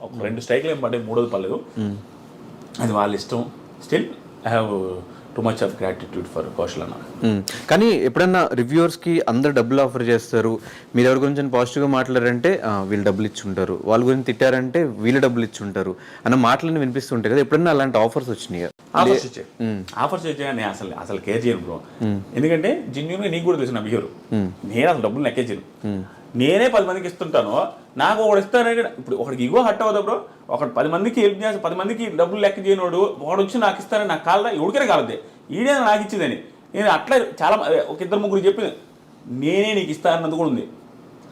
ఒక రెండు స్ట్రైక్లు ఏం పడ్డాయి మూడోది పర్లేదు అది వాళ్ళ ఇష్టం. Still I have too much of gratitude for Kaushal అన్న. కానీ ఎప్పుడన్నా రివ్యూవర్స్కి అందరు డబ్బులు ఆఫర్ చేస్తారు మీరు ఎవరి గురించి పాజిటివ్గా మాట్లాడారంటే "ఆ, వీళ్ళు డబ్బులు ఇచ్చి ఉంటారు. వాళ్ళ గురించి తిట్టారంటే వీళ్ళు డబ్బులు ఇచ్చి ఉంటారు అన్న మాటలన్నీ వినిపిస్తుంటాయి కదా. ఎప్పుడన్నా అలాంటి ఆఫర్స్ వచ్చినాయి? ఆఫర్స్ వచ్చాయి. ఆఫర్స్ వచ్చాయి? అసలు అసలు కేర్ చేయను బ్రో ఎందుకంటే జెన్యున్గా నీకు కూడా తెలిసిన బిహేవియర్ నేను అసలు డబ్బులు లెక్కే చేయను నేనే పది మందికి ఇస్తుంటాను నాకు ఒకడు ఇస్తానంటే ఇప్పుడు ఒకడికి ఇగో హట్ అవ్వదు బ్రో. ఒకటి పది మందికి హెల్ప్ చేసి పది మందికి డబ్బులు లెక్క చేయనోడు వాడు వచ్చి నాకు ఇస్తానని నాకు కాలదా ఎవరికైనా కాలదే ఈడే నాకు ఇచ్చిందని. నేను అట్లా చాలా ఒక ఇద్దరు ముగ్గురు చెప్పింది. నేనే నీకు ఇస్తానన్నది కూడా ఉంది.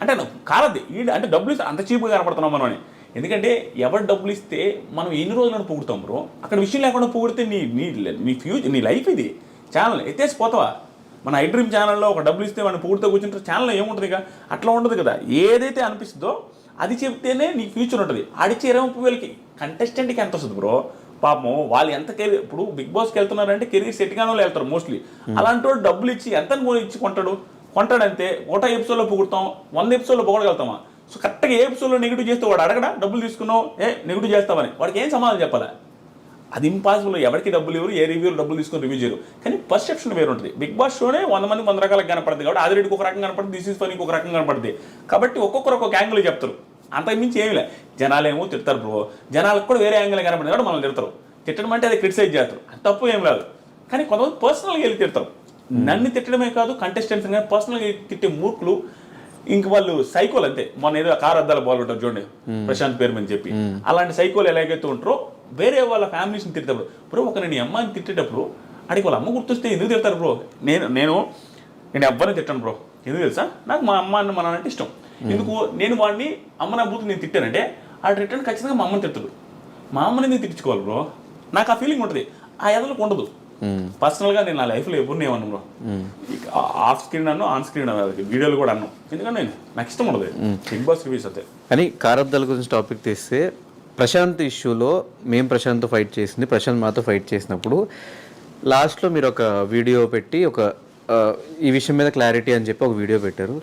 అంటే నాకు ఈడ ఈ అంటే డబ్బులు ఇస్తే అంత చీప్గా కనపడుతున్నాం మనం అని. ఎందుకంటే ఎవరు డబ్బులు ఇస్తే మనం ఎన్ని రోజులను పొగుడుతాం బ్రో. అక్కడ విషయం లేకుండా పొగిడితే నీ నీ నీ ఫ్యూచర్ నీ లైఫ్ ఇది. ఛానల్ ఎత్తేసి పోతావా? మన ఐ డ్రీమ్ ఛానల్లో ఒక డబ్బులు ఇస్తే మనం పొగుడుతూ కూర్చుంటే ఛానల్ ఏముంటుంది ఇక? అట్లా ఉండదు కదా. ఏదైతే అనిపిస్తుందో అది చెప్తేనే నీకు ఫ్యూచర్ ఉంటుంది. ఆడిచ్చే ఇరవై ముప్పై వేలకి. కంటెస్టెంట్కి ఎంత వస్తుంది బ్రో? పాపం వాళ్ళు ఎంత కెరీర్ ఇప్పుడు బిగ్ బాస్కి వెళ్తున్నారంటే కెరీర్ సెట్ కాని వాళ్ళు వెళ్తారు మోస్ట్లీ. అలాంటి వాడు డబ్బులు ఇచ్చి ఎంత ఇచ్చి కొంటాడు? కొంటాడంతే. ఒకటో ఎపిసోడ్లో పొగుడతాం. వంద ఎపిసోడ్లో పొగడగలుగుతామా? సో కరెక్ట్గా ఏ ఎపిసోడ్లో నెగిటివ్ చేస్తే వాడు అడగడా? డబ్బులు తీసుకున్నావు? ఏ నెగిటివ్ చేస్తామని వాడికి ఏం సమాధానం చెప్పాలా? అది ఇంపాసిబుల్ ఎవరికి డబ్బులు ఇవ్వరు ఏ రివ్యూలు డబ్బులు తీసుకొని రివ్యూ చేయరు. కానీ పర్సెప్షన్ వేరు ఉంటుంది. బిగ్ బాస్ షోనే వంద మంది వంద రకాలుగా కనపడుతుంది కాబట్టి ఆదిరెడ్డికి ఒక రకంగా కనపడుతుంది దిస్ ఇస్ ఫనీకి ఒక రకంగా కనపడుతుంది. కాబట్టి ఒక్కొక్కరు ఒక్కొక్క యాంగిల్ చెప్తారు. అంతకు మించి ఏమి లే జనాలు ఏమో తిడతారు బ్రో జనాలకు కూడా వేరే యాంగిల్ కనపడింది కాబట్టి మనల్ని తిడతారు. తిట్టడం అంటే అది క్రిటిసైజ్ చేస్తారు. తప్పు ఏం లేదు కానీ కొంతమంది పర్సనల్గా వెళ్ళి తిడతారు. నన్ను తిట్టడమే కాదు కంటెస్టెంట్స్ కానీ పర్సనల్గా తిట్టే మూర్ఖులు. ఇంక వాళ్ళు సైకోలు అంతే. మొన్న ఏదో కార్ అద్దాల బాల్ ఉంటారు చూడండి ప్రశాంత్ పేరు అని చెప్పి. అలాంటి సైకోలు ఎలాగైతే ఉంటారో వేరే వాళ్ళ ఫ్యామిలీస్ని తిట్టేటప్పుడు బ్రో ఒక నేను అమ్మాయిని తిట్టేటప్పుడు అడిగి వాళ్ళ అమ్మ గుర్తొస్తే ఎందుకు తిడతారు బ్రో? నేను నేను నేను ఎవ్వరిని తిట్టాను బ్రో. ఎందుకు తెలుసా? నాకు మా అమ్మ అన్న మన అంటే ఇష్టం. ఎందుకు? నేను వాడిని అమ్మ నా బూతు నేను తిట్టానంటే ఆ రిటర్న్ ఖచ్చితంగా మా అమ్మని తిడతాడు. మా అమ్మని ఎందుకు తిట్టించుకోవాలి బ్రో? నాకు ఆ ఫీలింగ్ ఉంటుంది. ఆ ఎదలకు ఉండదు. పర్సనల్గా నేను నా లైఫ్లో ఎప్పుడు ఏమన్నాను బ్రో. ఆఫ్ స్క్రీన్ అన్ను ఆన్ స్క్రీన్ వీడియోలు కూడా అన్నాను ఎందుకంటే నేను నాకు ఇష్టం ఉండదు. బిగ్ బాస్ రివ్యూస్ అయితే కానీ కారబ్దాల గురించి టాపిక్ తీస్తే ప్రశాంత్ ఇష్యూలో మేము ప్రశాంత్ ఫైట్ చేసింది. ప్రశాంత్ మాతో ఫైట్ చేసినప్పుడు లాస్ట్లో మీరు ఒక వీడియో పెట్టి ఒక ఈ విషయం మీద క్లారిటీ అని చెప్పి ఒక వీడియో పెట్టారు.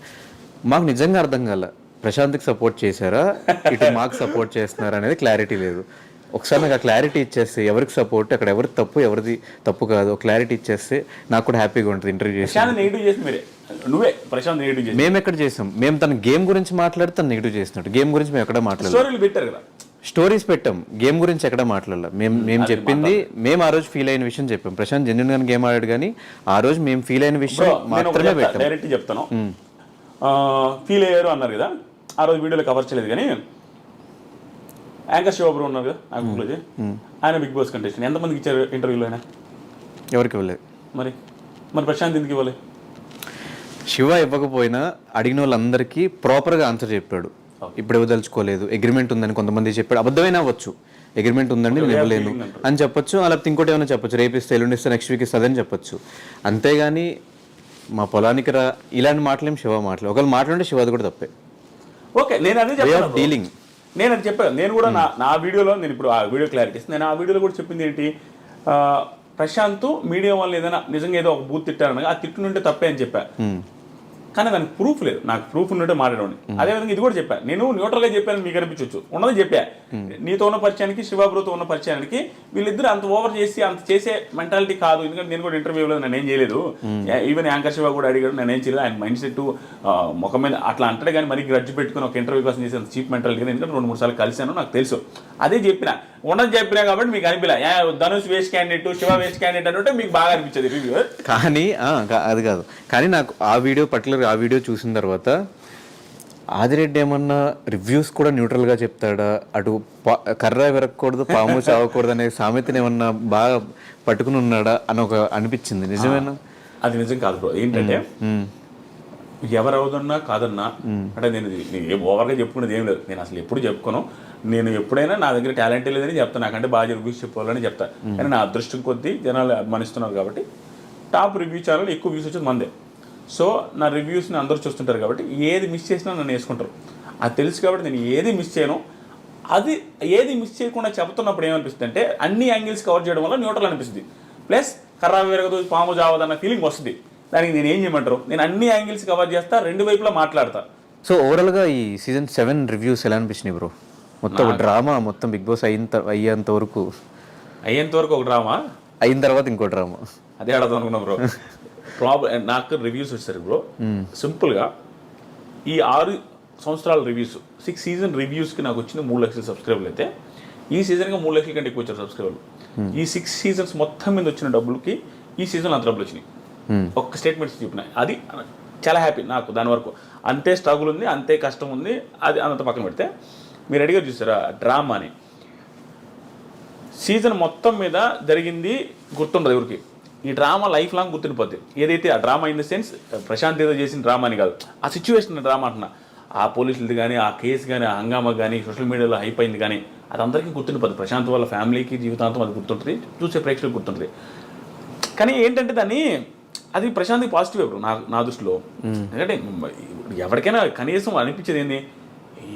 మాకు నిజంగా అర్థం కాల ప్రశాంత్కి సపోర్ట్ చేశారా? ఇటు మాకు సపోర్ట్ చేస్తున్నారా అనేది క్లారిటీ లేదు. ఒకసారి నాకు ఆ క్లారిటీ ఇచ్చేస్తే ఎవరికి సపోర్ట్ అక్కడ ఎవరికి తప్పు ఎవరిది తప్పు కాదు క్లారిటీ ఇచ్చేస్తే నాకు కూడా హ్యాపీగా ఉంటుంది ఇంటర్వ్యూ చేసి. నువ్వే ప్రశాంత్ నెగిటివ్ చేసి మేము ఎక్కడ చేసాం? మేము తన గేమ్ గురించి మాట్లాడితే తను నెగిటివ్ చేసినట్టు. గేమ్ గురించి మేము ఎక్కడ మాట్లాడలేదు. స్టోరీలు పెట్టారు కదా. స్టోరీస్ పెట్టాం. గేమ్ గురించి ఎక్కడ మాట్లాడలే. మేము మేము చెప్పింది మేము ఆ రోజు ఫీల్ అయిన విషయం చెప్పాం. ప్రశాంత్ జెన్యున్ గానే గేమ్ ఆడాడు కానీ ఆ రోజు మేము ఫీల్ అయిన విషయం మాత్రమే పెట్టాం. డైరెక్ట్ చెప్తాను. ఫీల్ అయ్యారు అన్నారు కదా? ఆ రోజు వీడియోలో కవర్ చేయలేదు కానీ యాంకర్ శివబ్రు ఉన్నారు కదా ఆయన బిగ్ బాస్ కంటెస్టెంట్ ఎంతమందికి ఇచ్చారు ఇంటర్వ్యూలో ఆయన? ఎవరికి ఇవ్వలేదు మరి? మరి ప్రశాంత్ ఎందుకు ఇవ్వాలి? శివ ఇవ్వకపోయినా అడిగిన వాళ్ళందరికీ ప్రాపర్గా ఆన్సర్ చెప్పాడు. ఇప్పుడు ఇవ్వదలుచుకోలేదు అగ్రిమెంట్ ఉందని కొంతమంది చెప్పాడు అబద్ధమైనా అవ్వచ్చు. అగ్రిమెంట్ ఉందండి నేను ఇవ్వలేను అని చెప్పొచ్చు. అలా ఇంకోటి ఏమైనా చెప్పొచ్చు. రేపు ఇస్తే ఎల్లుండి ఇస్తే నెక్స్ట్ వీక్ ఇస్తుందని చెప్పొచ్చు. అంతేగాని మా పొలానికి రా ఇలాంటి మాటలేం శివ మాటలు. ఒకవేళ మాట్లాడితే శివది కూడా తప్పే. ఓకే నేను అదే ఆఫ్ డీలింగ్ నేను అది చెప్పాను. నేను కూడా నా నా వీడియోలో నేను ఇప్పుడు ఆ వీడియో క్లారిటీ ఇస్తాను. నేను ఆ వీడియోలో కూడా చెప్పింది ఏంటి? ప్రశాంత్ మీడియా వాళ్ళు ఏదైనా నిజంగా ఏదో ఒక బూత్ తిట్టారనగా ఆ తిట్టునుంటే తప్పే అని చెప్పా. కానీ దానికి ప్రూఫ్ లేదు. నాకు ప్రూఫ్ ఉన్నట్టే మాట్లాడండి అదేవిధంగా ఇది కూడా చెప్పా. నేను న్యూట్రల్గా చెప్పాను మీకు అనిపించవచ్చు ఉన్నది చెప్పా. నీతో ఉన్న పరిచయానికి శివాబ్రోతో ఉన్న పరిచయానికి వీళ్ళిద్దరు అంత ఓవర్ చేసి అంత చేసే మెంటాలిటీ కాదు. ఎందుకంటే నేను కూడా ఇంటర్వ్యూలో నేను ఏం చేయలేదు ఈవెన్ యాంకర్ శివ కూడా అడిగాడు నేను ఏం చేయలేదు. ఆయన మైండ్ సెట్ ముఖం మీద అట్లా అంటాడు కానీ మరి గ్రడ్జ్ పెట్టుకుని ఒక ఇంటర్వ్యూ కోసం చేసే చీప్ మెంటాలిటీ ఎందుకంటే రెండు మూడు సార్లు కలిశాను నాకు తెలుసు. అదే చెప్పిన. ఉండదు చెప్పినా కాబట్టి మీకు అనిపించలే "ఏ, Dhanush waste candidate Shiva waste candidate అంటే మీకు బాగా అనిపించేది రివ్యూ కానీ అది కాదు. కానీ నాకు ఆ వీడియో పర్టికులర్ ఆ వీడియో చూసిన తర్వాత ఆదిరెడ్డి ఏమన్నా రివ్యూస్ కూడా న్యూట్రల్గా చెప్తాడా? అటు కర్ర విరగకూడదు పాము చావకూడదు అనే సామెతని ఏమన్నా బాగా పట్టుకుని ఉన్నాడా అని ఒక అనిపించింది. నిజమేనా? అది నిజం కాదు బ్రో. ఏంటంటే ఎవరు అవుతున్నా కాదన్నా అంటే నేను నేను ఏం ఓవర్గా చెప్పుకునేది ఏం లేదు. నేను అసలు ఎప్పుడు చెప్పుకోను. నేను ఎప్పుడైనా నా దగ్గర టాలెంట్ లేదని చెప్తాను నాకంటే బాగా రివ్యూస్ చెప్పాలని చెప్తాను కానీ నా అదృష్టం కొద్దీ జనాలు అభిమానిస్తున్నారు కాబట్టి టాప్ రివ్యూ ఛానల్ ఎక్కువ వ్యూస్ వచ్చేది మందే. సో నా రివ్యూస్ని అందరూ చూస్తుంటారు కాబట్టి ఏది మిస్ చేసినా నన్ను వేసుకుంటారు అది తెలుసు కాబట్టి నేను ఏది మిస్ చేయను. అది ఏది మిస్ చేయకుండా చెప్తున్నప్పుడు ఏమనిపిస్తుంది అంటే అన్ని యాంగిల్స్ కవర్ చేయడం వల్ల న్యూట్రల్ అనిపిస్తుంది. ప్లస్ కర్రా విరగదు పాము జావదన్న ఫీలింగ్ వస్తుంది. దానికి నేను ఏం చేయమంటారు? నేను అన్ని యాంగిల్స్ కవర్ చేస్తా రెండు వైపులా మాట్లాడతా. సో ఓవరాల్గా ఈ సీజన్ సెవెన్ రివ్యూస్ ఎలా అనిపించినాయి బ్రో మొత్తం డ్రామా మొత్తం బిగ్ బాస్ అయిన త- అయ్యేంత వరకు. అయ్యేంత వరకు ఒక డ్రామా అయిన తర్వాత ఇంకో డ్రామా అదే అడదాం అనుకున్నా బ్రో ప్రాబ్లం నాకు రివ్యూస్ వచ్చారు బ్రో సింపుల్గా ఈ ఆరు సంవత్సరాల రివ్యూస్ సిక్స్ సీజన్ రివ్యూస్కి నాకు వచ్చిన మూడు లక్షల సబ్స్క్రైబర్లు అయితే. ఈ సీజన్గా మూడు లక్షల కంటే ఎక్కువ వచ్చారు సబ్స్క్రైబర్లు ఈ సిక్స్ సీజన్స్ మొత్తం మీద వచ్చిన డబ్బులకి ఈ సీజన్ అంత డబ్బులు వచ్చినాయి. ఒక్క స్టేట్మెంట్స్ చెప్పినాయి అది చాలా హ్యాపీ నాకు దాని వరకు. అంతే స్ట్రగుల్ ఉంది అంతే కష్టం ఉంది అది అంత పక్కన పెడితే. మీరు అడిగారు చూసారా? డ్రామా అని సీజన్ మొత్తం మీద జరిగింది గుర్తుండదు ఎవరికి. ఈ డ్రామా లైఫ్ లాంగ్ గుర్తుండిపోద్ది. ఏదైతే ఆ drama in the sense Prashanth ఏదో చేసిన డ్రామా అని కాదు. ఆ సిచ్యువేషన్ డ్రామా అంటున్నా. ఆ పోలీసులది కానీ ఆ కేసు కానీ ఆ హంగామా కానీ సోషల్ మీడియాలో హైప్ అయింది కానీ అది అందరికీ గుర్తుండిపోద్ది. ప్రశాంత్ వాళ్ళ ఫ్యామిలీకి జీవితాంతం అది గుర్తుంటుంది. చూసే ప్రేక్షకులకు గుర్తుంటుంది. కానీ ఏంటంటే దాన్ని అది ప్రశాంత్కి పాజిటివ్ ఇప్పుడు నా నా దృష్టిలో. ఎందుకంటే ఎవరికైనా కనీసం అనిపించేది ఏంది?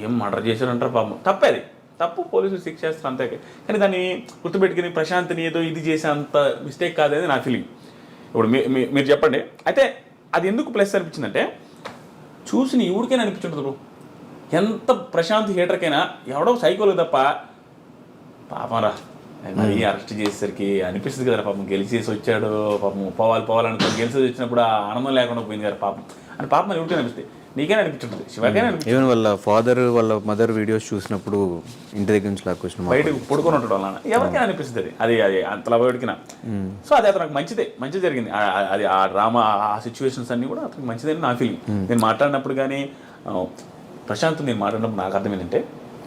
ఏం మర్డర్ చేశారంటారు పాపం. తప్పే అది. తప్పు పోలీసులు శిక్ష చేస్తారు అంతే. కానీ దాన్ని గుర్తుపెట్టుకుని ప్రశాంత్ని ఏదో ఇది చేసే అంత మిస్టేక్ కాదనేది నా ఫీలింగ్ ఇప్పుడు మీరు చెప్పండి. అయితే అది ఎందుకు ప్లస్ అనిపించిందంటే చూసిన ఎవరికైనా అనిపించుంటుంది బ్రో. ఎంత ప్రశాంత్ హీటర్కైనా ఎవడో సైకోలు తప్ప పాపం రా. మరి అరెస్ట్ చేసేసరికి అనిపిస్తుంది కదా పాపం. గెలిచేసి వచ్చాడు పాపం పోవాలి పోవాలనుకో గెలిచేసి వచ్చినప్పుడు ఆనందం లేకుండా పోయింది కదా పాపం. అని పాపం ఎవరికైనా అనిపిస్తుంది నీకైనా అనిపించుంటుంది. శివకైనా అనిపిస్తుంది ఈవెన్ వాళ్ళ ఫాదర్ వాళ్ళ మదర్ వీడియోస్ చూసినప్పుడు ఇంటి దగ్గర నుంచి లాక్కొచ్చిన బయటకు పడుకొని ఉంటాడు అలా ఎవరికైనా అనిపిస్తుంది. అది అది అంతలా బయటికిన సో అది అతనికి మంచిదే మంచి జరిగింది. అది ఆ డ్రామా ఆ సిచ్యువేషన్స్ అన్ని కూడా అతనికి మంచిదని నా ఫీలింగ్ నేను మాట్లాడినప్పుడు కానీ ప్రశాంత్ నేను మాట్లాడినప్పుడు నాకు అర్థం ఏంటంటే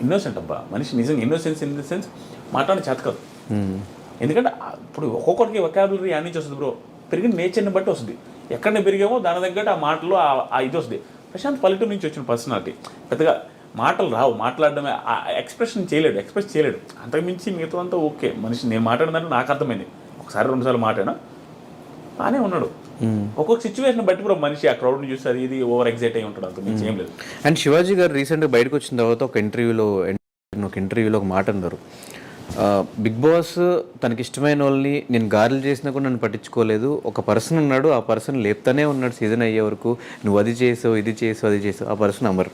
ఇన్నోసెంట్ అబ్బా మనిషి నిజంగా ఇన్నోసెన్స్ ఇన్ ద సెన్స్ మాట్లాడిన చేత కాదు. ఎందుకంటే ఇప్పుడు ఒక్కొక్కరికి ఒకాబులరీ యాడ్ నుంచి వస్తుంది బ్రో పెరిగిన నేచర్ని బట్టి వస్తుంది. ఎక్కడ పెరిగామో దాని తగ్గట్టు ఆ మాటలు ఆ ఇది వస్తుంది. ప్రశాంత్ పల్లెటూరు నుంచి వచ్చిన పర్సనాలిటీ. పెద్దగా మాటలు రావు. మాట్లాడడమే ఆ ఎక్స్ప్రెషన్ చేయలేడు ఎక్స్ప్రెస్ చేయలేడు. అంతకుమించి మిగతా అంతా ఓకే. మనిషి నేను మాట్లాడిందంటే నాకు అర్థమైంది. ఒకసారి రెండుసార్లు మాట్లాడినా బాగానే ఉన్నాడు. ఒక్కొక్క సిచ్యువేషన్ బట్టి బ్రో మనిషి ఆ క్రౌడ్ని చూసి అది ఇది ఓవర్ ఎగ్జైట్ అయి ఉంటాడు. అంతకుమించి ఏం లేదు. అండ్ శివాజీ గారు రీసెంట్గా బయటకు వచ్చిన తర్వాత ఒక ఇంటర్వ్యూలో ఒక ఇంటర్వ్యూలో ఒక మాట అన్నారు. బిగ్ బాస్ తనకి ఇష్టమైన వాళ్ళని నేను గారెలు చేసినా కూడా నన్ను పట్టించుకోలేదు. ఒక పర్సన్ ఉన్నాడు ఆ పర్సన్ లేపుతానే ఉన్నాడు సీజన్ అయ్యే వరకు. నువ్వు అది చేసావు ఇది చేసావు అది చేసావు. ఆ పర్సన్ అమర్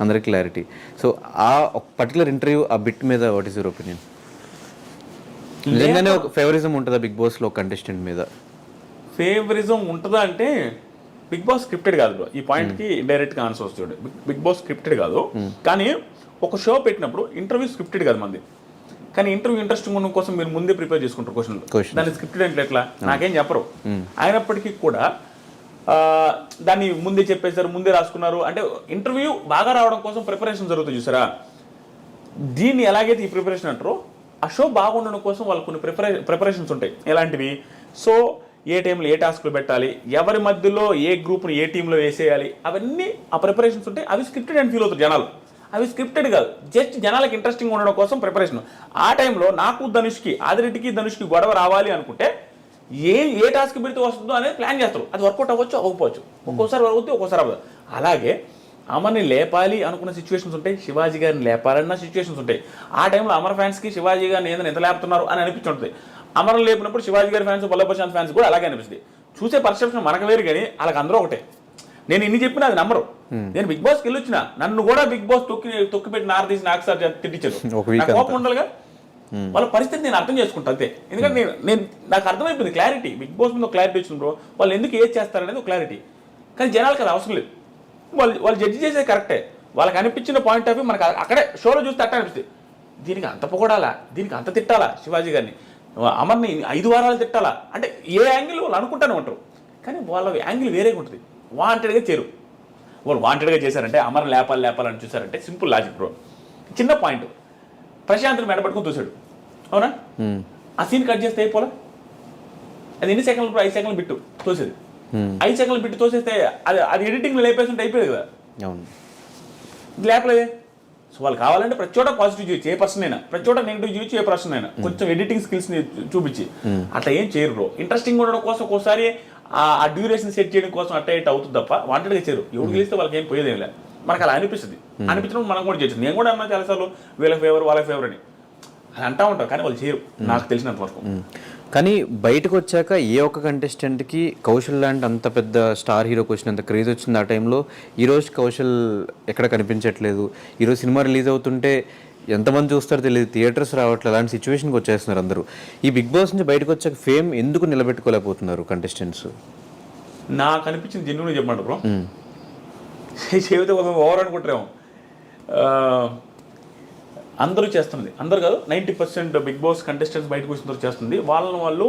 అందరికి క్లారిటీ సో ఆ ఒక పర్టికులర్ ఇంటర్వ్యూ ఆ బిట్ మీద వాట్ ఈస్ యువర్ ఒపీనియన్ నిజంగానే ఒక ఫేవరిజం ఉంటుందా బిగ్ బాస్లో కంటెస్టెంట్ మీద? ఫేవరిజం ఉంటుందా అంటే బిగ్ బాస్ స్క్రిప్టెడ్ కాదు బ్రో ఈ పాయింట్కి డైరెక్ట్గా ఆన్సర్ వస్తుంది బిగ్- బిగ్ బాస్ స్క్రిప్టెడ్ కాదు. కానీ ఒక షో పెట్టినప్పుడు ఇంటర్వ్యూ స్క్రిప్టెడ్ కాదు మంది. కానీ ఇంటర్వ్యూ ఇంట్రెస్టింగ్ ఉండడం కోసం మీరు ముందే ప్రిపేర్ చేసుకుంటారు క్వశ్చన్లు. Questions. దాన్ని స్క్రిప్టెడ్ అంటే ఎట్లా నాకేం చెప్పరు. అయినప్పటికీ కూడా దాన్ని ముందే చెప్పేశారు ముందే రాసుకున్నారు. అంటే ఇంటర్వ్యూ బాగా రావడం కోసం ప్రిపరేషన్ జరుగుతుంది చూసారా? దీన్ని ఎలాగైతే ఈ ప్రిపరేషన్ అంటారో ఆ షో బాగుండడం కోసం వాళ్ళకు కొన్ని ప్రిపరే ప్రిపరేషన్స్ ఉంటాయి. ఎలాంటివి? సో ఏ టైంలో ఏ టాస్క్లు పెట్టాలి ఎవరి మధ్యలో ఏ గ్రూప్ని ఏ టీంలో వేసేయాలి అవన్నీ ఆ ప్రిపరేషన్స్ ఉంటాయి అవి స్క్రిప్టెడ్ అని ఫీల్ అవుతారు జనాలు. అవి స్క్రిప్టెడ్ కాదు. జస్ట్ జనాలకి ఇంట్రెస్టింగ్ ఉండడం కోసం ప్రిపరేషన్ ఆ టైంలో నాకు ధనుష్కి ఆదిరెడ్డికి ధనుష్కి గొడవ రావాలి అనుకుంటే ఏ ఏ టాస్క్ పెడితే వస్తుందో అనేది ప్లాన్ చేస్తారు. అది వర్కౌట్ అవ్వచ్చు అవ్వకపోవచ్చు. ఒక్కోసారి అవుతుంది ఒక్కోసారి అవ్వదు. అలాగే అమర్ని లేపాలి అనుకున్న సిచ్యువేషన్స్ ఉంటాయి శివాజీ గారిని లేపాలన్న సిచ్యువేషన్స్ ఉంటాయి. ఆ టైంలో అమర్ ఫ్యాన్స్కి శివాజీ గారిని ఏదైనా ఎంత లేపుతున్నారు అని అనిపించుంటుంది అమరం లేపినప్పుడు శివాజీ గారి ఫ్యాన్స్ వల్లభ ప్రశాంత్ ఫ్యాన్స్ కూడా అలాగే అనిపిస్తుంది. చూసే పర్సెప్షన్ మనకు వేరు కానీ వాళ్ళకి అందరూ ఒకటే. నేను ఇన్ని చెప్పినా అది నమ్మరు. నేను బిగ్ బాస్కి వెళ్ళి వచ్చిన నన్ను కూడా బిగ్ బాస్ తొక్కి తొక్కి పెట్టి నార తీసి నాకు సార్ తిట్టించారు. కోపం ఉండాలిగా? వాళ్ళ పరిస్థితి నేను అర్థం చేసుకుంటా అంతే. ఎందుకంటే నేను నేను నాకు అర్థమైపోయింది క్లారిటీ బిగ్ బాస్ మీద క్లారిటీ వచ్చింది బ్రో వాళ్ళు ఎందుకు ఏది చేస్తారనేది ఒక క్లారిటీ కానీ జనాలకు అది అవసరం లేదు. వాళ్ళు వాళ్ళు జడ్జి చేసేది కరెక్టే వాళ్ళకి అనిపించిన పాయింట్ ఆఫ్ వ్యూ మనకు అక్కడే షోలో చూస్తే అట్ట అనిపిస్తుంది. దీనికి అంత పొగడాలా? దీనికి అంత తిట్టాలా శివాజీ గారిని? అమర్ని ఐదు వారాలు తిట్టాలా? అంటే ఏ యాంగిల్ వాళ్ళు అనుకుంటానే ఉంటారు. కానీ వాళ్ళ యాంగిల్ వేరేగా ఉంటుంది. వాంటెడ్గా చేరు. వాళ్ళు వాంటెడ్గా చేశారంటే అమర్ లేపాలి లేపాలని చూసారంటే సింపుల్ లాజిక్ బ్రో చిన్న పాయింట్ ప్రశాంత్ని మెడపట్టుకుని తోసాడు అవునా? ఆ సీన్ కట్ చేస్తే అయిపోలా? అది ఎన్ని సెకండ్లు? ఐదు సెకండ్లు బిట్టు తోసేది. ఐదు సెకండ్లు బిట్టు తోసేస్తే అది అది ఎడిటింగ్ లేపేస్తుంటే అయిపోయేది కదా. అవును. లేపలేదే. సో వాళ్ళు కావాలంటే ప్రతి చోట పాజిటివ్ చూపించి ఏ పర్సన్ అయినా. ప్రతి చోట నెగిటివ్ చూపించి ఏ పర్సన్ అయినా. కొంచెం ఎడిటింగ్ స్కిల్స్ని చూపించి. అట్లా ఏం చేయరు బ్రో ఇంట్రెస్టింగ్ ఉండడం కోసం ఒక్కోసారి ఆ డ్యూరేషన్ సెట్ చేయడం కోసం అట్ట ఇట్ అవుతుంది తప్ప వాంటెడ్గా చేయరు. ఎవరు గెలిస్తే వాళ్ళకి ఏం పోయేదేం లేదు మనకు అలా అనిపిస్తుంది. అనిపించడం మనం కూడా చేయొచ్చు. నేను కూడా అన్నా చాలాసార్లు వీళ్ళ ఫేవర్ వాళ్ళ ఫేవర్ అని. అది అంటా ఉంటాం కానీ వాళ్ళు చేయరు. నాకు తెలిసినంత వరకు. కానీ బయటకు వచ్చాక ఏ ఒక్క కంటెస్టెంట్కి కౌశల్ లాంటి అంత పెద్ద స్టార్ హీరోకి వచ్చినంత క్రేజ్ వచ్చింది ఆ టైంలో ఈరోజు కౌశల్ ఎక్కడ కనిపించట్లేదు. ఈరోజు సినిమా రిలీజ్ అవుతుంటే ఎంతమంది చూస్తారో తెలియదు థియేటర్స్ రావట్లేదు అలాంటి సిచ్యువేషన్కి వచ్చేస్తున్నారు అందరూ. ఈ బిగ్ బాస్ నుంచి బయటకు వచ్చాక ఫేమ్ ఎందుకు నిలబెట్టుకోలేకపోతున్నారు కంటెస్టెంట్స్ నాకు అనిపించింది జెన్యున్ చెప్పమంట బ్రో. కొంచెం ఓవర్ అనుకుంటారేమో. అందరూ చేస్తున్నది అందరు కాదు ninety percent Bigg Boss contestants బయటకు వచ్చిన తర్వాత చేస్తుంది. వాళ్ళని వాళ్ళు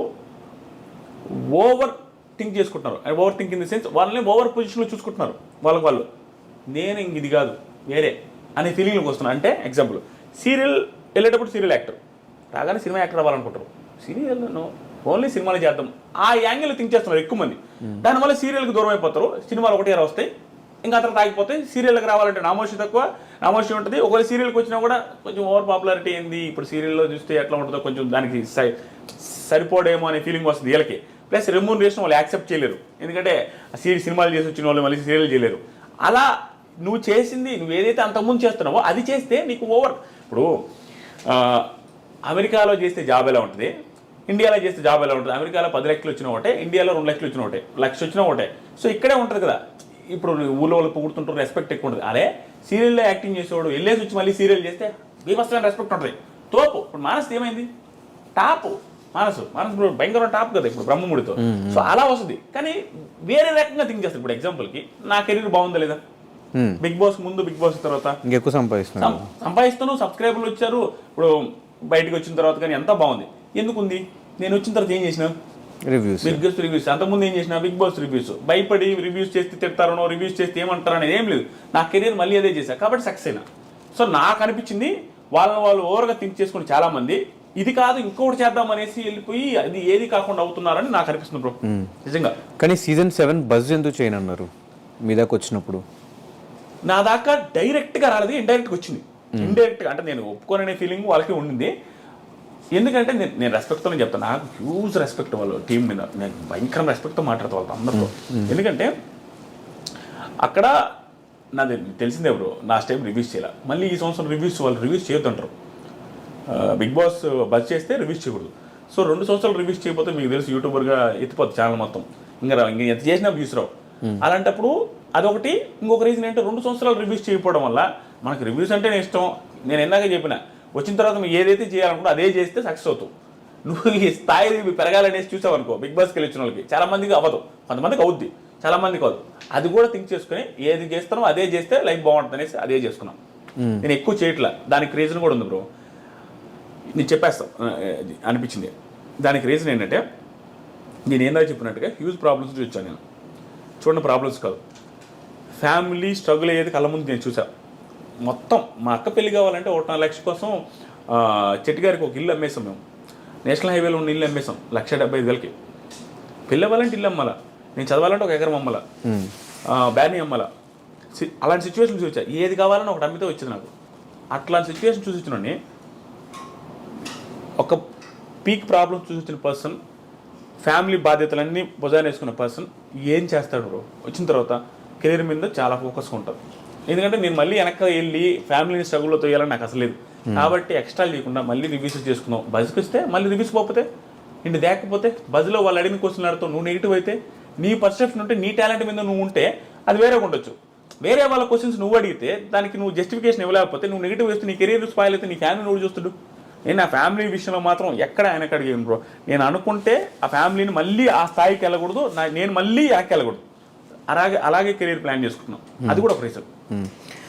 ఓవర్ థింక్ చేసుకుంటున్నారు. Over think in the sense వాళ్ళని ఓవర్ పొజిషన్లో చూసుకుంటున్నారు. వాళ్ళకి వాళ్ళు నేను ఇంక ఇది కాదు వేరే అనే ఫీలింగ్లోకి వస్తున్నా. అంటే ఎగ్జాంపుల్ సీరియల్ వెళ్ళేటప్పుడు సీరియల్ యాక్టర్. రాగానే సినిమా యాక్టర్ అవ్వాలనుకుంటారు. సీరియల్ ఓన్లీ సినిమాలు చేద్దాం. ఆ యాంగిల్ థింక్ చేస్తున్నారు ఎక్కువ మంది. దానివల్ల సీరియల్కి దూరం అయిపోతారు. సినిమాలు ఒకటే వస్తాయి. ఇంకా తర్వాత ఆగిపోతాయి సీరియల్కి రావాలంటే నామోషి తక్కువ నామోషి ఉంటుంది. ఒకవేళ సీరియల్కి వచ్చినా కూడా కొంచెం ఓవర్ పాపులారిటీ ఏంది? ఇప్పుడు సీరియల్లో చూస్తే ఎట్లా ఉంటుందో కొంచెం దానికి సరిపోడేమో అనే ఫీలింగ్ వస్తుంది వీళ్ళకి. ప్లస్ రెమ్యూనరేషన్ వాళ్ళు యాక్సెప్ట్ చేయలేరు. ఎందుకంటే ఆ సీ సినిమాలు చేసి వచ్చిన వాళ్ళు మళ్ళీ సీరియల్ చేయలేరు. అలా నువ్వు చేసింది నువ్వు ఏదైతే అంతకుముందు చేస్తున్నావో అది చేస్తే నీకు ఓవర్ ఇప్పుడు అమెరికాలో చేస్తే జాబ్ ఎలా ఉంటుంది? ఇండియాలో చేస్తే జాబ్ ఎలా ఉంటుంది? అమెరికాలో పది లక్షలు వచ్చిన ఒకటే ఇండియాలో రెండు లక్షలు వచ్చిన ఒకటే లక్ష వచ్చిన ఒకటే. సో ఇక్కడే ఉంటుంది కదా. ఇప్పుడు ఊళ్ళో వాళ్ళు పొగుడుతుంటారు రెస్పెక్ట్ ఎక్కువ ఉంటుంది. అదే సీరియల్లో యాక్టింగ్ చేసేవాడు వెళ్ళేసి వచ్చి మళ్ళీ సీరియల్ చేస్తే బీభత్సమైన రెస్పెక్ట్ ఉంటుంది. తోపు. ఇప్పుడు మానస్ ఏమైంది? టాప్. మానసు. మానసు ఇప్పుడు భయంకరమైన టాప్ కదా ఇప్పుడు బ్రహ్మముడితో. సో అలా వస్తుంది. కానీ వేరే రకంగా థింక్ చేస్తారు. ఇప్పుడు ఎగ్జాంపుల్కి నా కెరీర్ బాగుందా లేదా. బిగ్ బాస్ ముందు బిగ్ బాస్ తర్వాత. ఇంకెక్కువ సంపాదిస్తున్నారు. సం- సంపాదిస్తాను సబ్స్క్రైబర్లు వచ్చారు. ఇప్పుడు బయటకు వచ్చిన తర్వాత కానీ అంతా బాగుంది. ఎందుకు ఉంది నేను వచ్చిన తర్వాత ఏం చేసిన? రివ్యూస్ బిగ్ బాస్ రివ్యూస్ అంతకుముందు ఏం చేసిన? బిగ్ బాస్ రివ్యూస్ భయపడి రివ్యూస్ చేస్తే తిడతారనో రివ్యూస్ చేస్తే ఏమంటారు అనేది ఏం లేదు. నా కెరీర్ మళ్ళీ అదే చేశా. కాబట్టి సక్సెస్ అయినా. సో నాకు అనిపించింది వాళ్ళని వాళ్ళు ఓవర్గా థింక్ చేసుకుని చాలా మంది ఇది కాదు ఇంకొకటి చేద్దాం అనేసి వెళ్ళిపోయి అది ఏది కాకుండా అవుతున్నారని నాకు అనిపిస్తుంది బ్రో నిజంగా. కానీ సీజన్ సెవెన్ బజ్ ఎందుకు చేయను అన్నారు మీ దాకా వచ్చినప్పుడు. నా దాకా డైరెక్ట్గా రాలేదు ఇండైరెక్ట్గా వచ్చింది. ఇండైరెక్ట్గా అంటే నేను ఒప్పుకోననే ఫీలింగ్ వాళ్ళకి ఉండింది. ఎందుకంటే నేను నేను రెస్పెక్ట్తోనే చెప్తాను నాకు హ్యూజ్ రెస్పెక్ట్ వాళ్ళు టీం మీద. నేను భయంకర రెస్పెక్ట్తో మాట్లాడతా వాళ్ళతో అందరితో. ఎందుకంటే అక్కడ నాది తెలిసిందే బ్రో లాస్ట్ టైం రివ్యూస్ చేయాలి. మళ్ళీ ఈ సంవత్సరం రివ్యూస్ వాళ్ళు రివ్యూస్ చేయొద్దంటారు. బిగ్ బాస్ బజ్ చేస్తే రివ్యూస్ చేయకూడదు. సో రెండు సంవత్సరాలు రివ్యూస్ చేయకపోతే మీకు తెలుసు యూట్యూబర్గా ఎత్తిపోతుంది ఛానల్ మొత్తం. ఇంకా ఇంకా ఎంత చేసినా వ్యూస్ రావు. అలాంటప్పుడు అదొకటి. ఇంకొక రీజన్ ఏంటంటే రెండు సంవత్సరాలు రివ్యూస్ చేయకపోవడం వల్ల మనకు రివ్యూస్ అంటేనే ఇష్టం. నేను ఎందాక చెప్పిన వచ్చిన తర్వాత మీరు ఏదైతే చేయాలనుకుంటే అదే చేస్తే సక్సెస్ అవుతావు. నువ్వు ఈ స్థాయి పెరగాలనేసి చూసావు అనుకో బిగ్ బాస్కి వెళ్ళి వచ్చిన వాళ్ళకి చాలా మందికి అవ్వదు. కొంతమందికి అవుద్ది చాలా మందికి అవ్వదు అది కూడా థింక్ చేసుకుని ఏది చేస్తానో అదే చేస్తే లైఫ్ బాగుంటుంది అనేసి అదే చేసుకున్నాం. నేను ఎక్కువ చేయట్లా. దానికి రీజన్ కూడా ఉంది బ్రో నేను చెప్పేస్తాను అనిపించింది. దానికి రీజన్ ఏంటంటే నేను ఏందో చెప్పినట్టుగా హ్యూజ్ ప్రాబ్లమ్స్ చూసాను నేను? చూడండి ప్రాబ్లమ్స్ కాదు. ఫ్యామిలీ స్ట్రగుల్ అయ్యేది కళ్ళ ముందు నేను చూసా. మొత్తం మా అక్క పెళ్ళి కావాలంటే ఒకటి లక్ష కోసం ఆ, చెట్టు గారికి ఒక ఇల్లు అమ్మేసాం మేము. నేషనల్ హైవేలో ఉన్న ఇల్లు అమ్మేసాం లక్ష డెబ్బై ఐదు వేలకి. పెళ్ళి అవ్వాలంటే ఇల్లు అమ్మాల? నేను చదవాలంటే ఒక ఎకరం అమ్మాల? బ్యానీ అమ్మాల? అలాంటి సిచ్యువేషన్ చూసా. ఏది కావాలని ఒకటి అమ్మితే వచ్చింది నాకు. అట్లాంటి సిచ్యువేషన్ చూసి వచ్చినోడిని ఒక పీక్ ప్రాబ్లమ్ చూసి వచ్చిన పర్సన్ ఫ్యామిలీ బాధ్యతలన్నీ భుజాన వేసుకున్న పర్సన్ ఏం చేస్తాడు బ్రో? వచ్చిన తర్వాత కెరీర్ మీద చాలా ఫోకస్గా ఉంటుంది. ఎందుకంటే నేను మళ్ళీ వెనక్కి వెళ్ళి ఫ్యామిలీని స్ట్రగుల్లో తోయాలని నాకు అసలు లేదు. కాబట్టి ఎక్స్ట్రా చేయకుండా మళ్ళీ రివ్యూస్ చేసుకుందాం. బజ్కి వస్తే మళ్ళీ రివ్యూస్ పోతే ఇంటి దేకపోతే బజ్లో వాళ్ళు అడిగిన క్వశ్చన్ అడుగుతావు నువ్వు నెగిటివ్ అయితే నీ పర్సెప్షన్ ఉంటే నీ టాలెంట్ మీద నువ్వు ఉంటే అది వేరే ఉండొచ్చు. వేరే వాళ్ళ క్వశ్చన్స్ నువ్వు అడిగితే దానికి నువ్వు జస్టిఫికేషన్ ఇవ్వలేకపోతే నువ్వు నెగిటివ్ వేస్తే నీ కెరీర్ స్పాయిల్ అయితే నీ ఫ్యామిలీ నువ్వు చూస్తుడు. నేను నా ఫ్యామిలీ విషయంలో మాత్రం ఎక్కడ ఆయనకు అడిగాను బ్రో నేను అనుకుంటే ఆ ఫ్యామిలీని మళ్ళీ ఆ స్థాయికి వెళ్ళకూడదు. నేను మళ్ళీ వెనక్కి వెళ్ళకూడదు. అలాగే అలాగే కెరీర్ ప్లాన్ చేసుకున్నాం. అది కూడా ఒక రీజన్